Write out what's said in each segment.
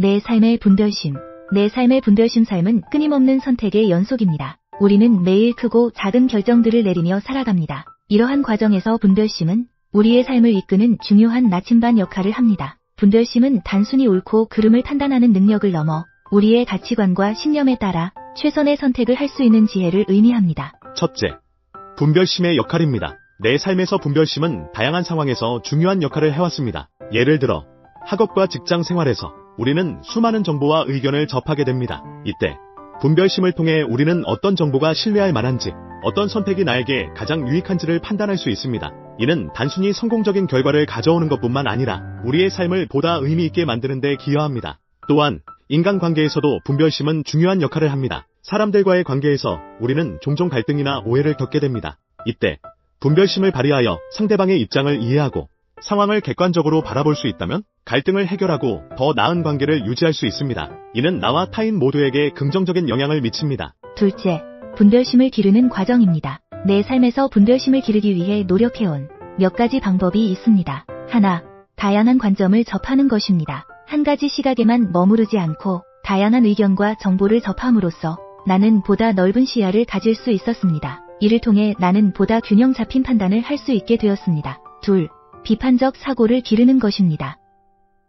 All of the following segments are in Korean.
내 삶의 분별심. 내 삶의 분별심 삶은 끊임없는 선택의 연속입니다. 우리는 매일 크고 작은 결정들을 내리며 살아갑니다. 이러한 과정에서 분별심은 우리의 삶을 이끄는 중요한 나침반 역할을 합니다. 분별심은 단순히 옳고 그름을 판단하는 능력을 넘어 우리의 가치관과 신념에 따라 최선의 선택을 할 수 있는 지혜를 의미합니다. 첫째, 분별심의 역할입니다. 내 삶에서 분별심은 다양한 상황에서 중요한 역할을 해왔습니다. 예를 들어, 학업과 직장 생활에서 우리는 수많은 정보와 의견을 접하게 됩니다. 이때, 분별심을 통해 우리는 어떤 정보가 신뢰할 만한지, 어떤 선택이 나에게 가장 유익한지를 판단할 수 있습니다. 이는 단순히 성공적인 결과를 가져오는 것뿐만 아니라 우리의 삶을 보다 의미 있게 만드는 데 기여합니다. 또한 인간관계에서도 분별심은 중요한 역할을 합니다. 사람들과의 관계에서 우리는 종종 갈등이나 오해를 겪게 됩니다. 이때 분별심을 발휘하여 상대방의 입장을 이해하고 상황을 객관적으로 바라볼 수 있다면 갈등을 해결하고 더 나은 관계를 유지할 수 있습니다. 이는 나와 타인 모두에게 긍정적인 영향을 미칩니다. 둘째, 분별심을 기르는 과정입니다. 내 삶에서 분별심을 기르기 위해 노력해온 몇 가지 방법이 있습니다. 하나, 다양한 관점을 접하는 것입니다. 한 가지 시각에만 머무르지 않고 다양한 의견과 정보를 접함으로써 나는 보다 넓은 시야를 가질 수 있었습니다. 이를 통해 나는 보다 균형 잡힌 판단을 할 수 있게 되었습니다. 둘, 비판적 사고를 기르는 것입니다.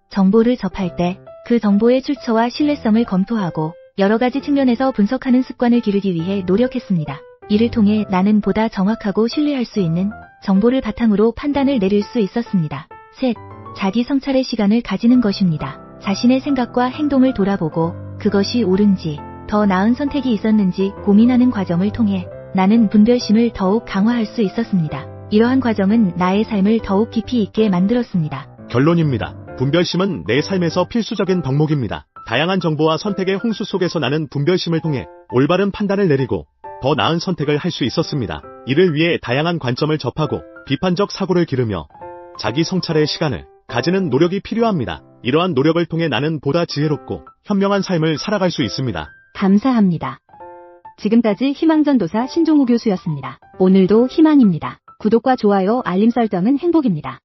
정보를 접할 때 그 정보의 출처와 신뢰성을 검토하고 여러 가지 측면에서 분석하는 습관을 기르기 위해 노력했습니다. 이를 통해 나는 보다 정확하고 신뢰할 수 있는 정보를 바탕으로 판단을 내릴 수 있었습니다. 셋, 자기 성찰의 시간을 가지는 것입니다. 자신의 생각과 행동을 돌아보고 그것이 옳은지 더 나은 선택이 있었는지 고민하는 과정을 통해 나는 분별심을 더욱 강화할 수 있었습니다. 이러한 과정은 나의 삶을 더욱 깊이 있게 만들었습니다. 결론입니다. 분별심은 내 삶에서 필수적인 덕목입니다. 다양한 정보와 선택의 홍수 속에서 나는 분별심을 통해 올바른 판단을 내리고 더 나은 선택을 할 수 있었습니다. 이를 위해 다양한 관점을 접하고 비판적 사고를 기르며 자기 성찰의 시간을 가지는 노력이 필요합니다. 이러한 노력을 통해 나는 보다 지혜롭고 현명한 삶을 살아갈 수 있습니다. 감사합니다. 지금까지 희망전도사 신종우 교수였습니다. 오늘도 희망입니다. 구독과 좋아요, 알림 설정은 행복입니다.